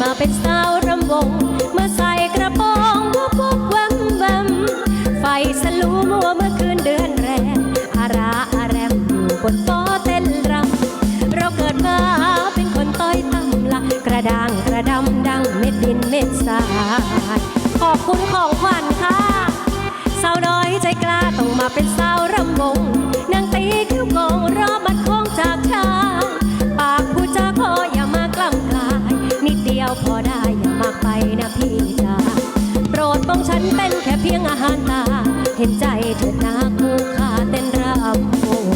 มาเป็นสาวรำวง เมื่อใส่กระโปรงวุบวุบแวมแวมไฟสลูมัวเมื่อคืนเดือนแรมอาราอาแรมอยู่บนโต๊ะเต้นรำเราเกิดมาเป็นคนต้อยต่ำละกระด้างกระดำดังเม็ดดินเม็ดทรายขอบคุณของขวัญค่ะสาวน้อยใจกล้าต้องมาเป็นสาวรำวงนางตีคิ้วโกงร มันเป็นแค่เพียงอาหารตา เห็นใจเถิดนาคู่ค่าเต้นรำวง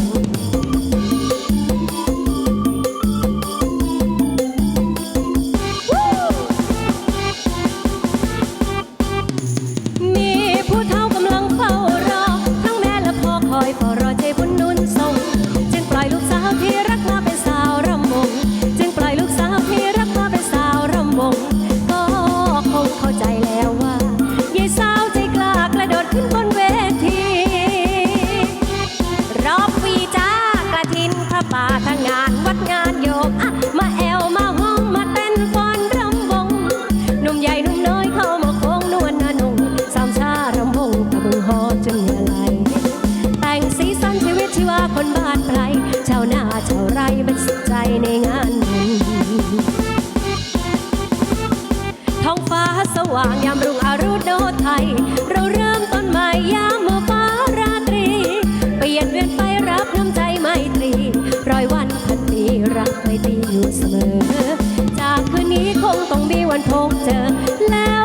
มีผู้เฒ่ากำลังเฝ้ารอทั้งแม่และพ่อคอยเฝ้ารอใจบุญนุนส่งจึงปล่อยลูกสาวที่ ทินพระป่าทางงานวัดงานโยมอะมาแอวมาห้องมาเต้นฟ้อนรำวงหนุ่มใหญ่หนุ่มน้อยเข้ามาโค้งนวลนานุ่งสามชารำวงตะบึงฮอจนเหนื่อยไหลแต่งสีสันชีวิตชีวาคนบ้านไพรชาวนาชาวไร่เป็นสุขใจในงานบุญท้องฟ้าสว่างยามรุ่งอรุณโนไทย กไม่ดีอยู่เสมอ จากคืนนี้คงต้องมีวันพบเจอแล้ว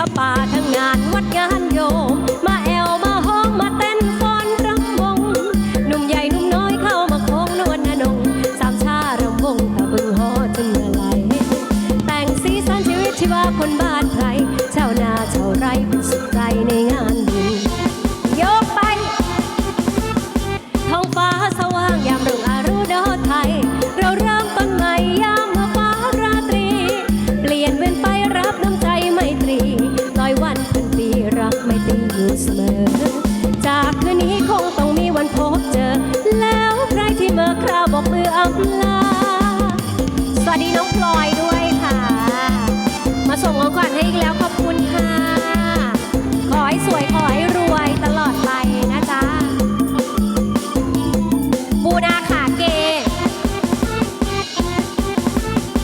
พระป่าทั้งงานวัดงานโยม มาแอวมาห้องมาเต้นฟ้อนรำวงหนุ่มใหญ่หนุ่มน้อยเข้ามาโค้งนวลนนงสามชารำวงตะบึงฮอจนเมื่อไหลแต่งสีสันชีวิตชีวาคนบ้านไพรชาวนาชาวไร่เป็นสุขใจในงาน อยวันคืนปีรักไม่ตรีอยู่เสมอ